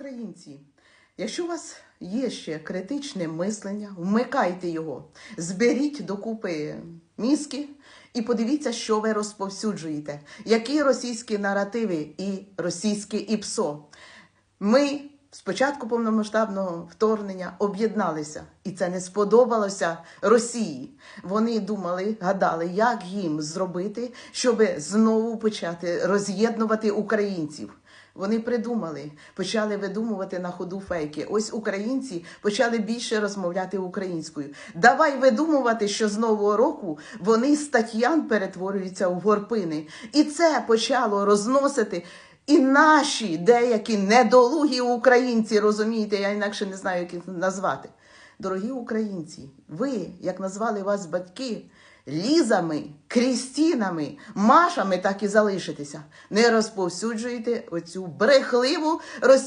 українці, якщо у вас є ще критичне мислення, вмикайте його, зберіть докупи мізки і подивіться, що ви розповсюджуєте, які російські наративи і російське ІПСО. Ми з початку повномасштабного вторгнення об'єдналися, і це не сподобалося Росії. Вони думали, гадали, як їм зробити, щоб знову почати роз'єднувати українців. Вони придумали, почали видумувати на ходу фейки. Ось українці почали більше розмовляти українською. Давай видумувати, що з нового року вони з Татьян перетворюються в горпини. І це почало розносити. І наші деякі недолугі українці, розумієте, я інакше не знаю, як їх назвати. Дорогі українці, ви, як назвали вас батьки, Лізами, Крістінами, Машами, так і залишитеся. Не розповсюджуйте оцю брехливу російську.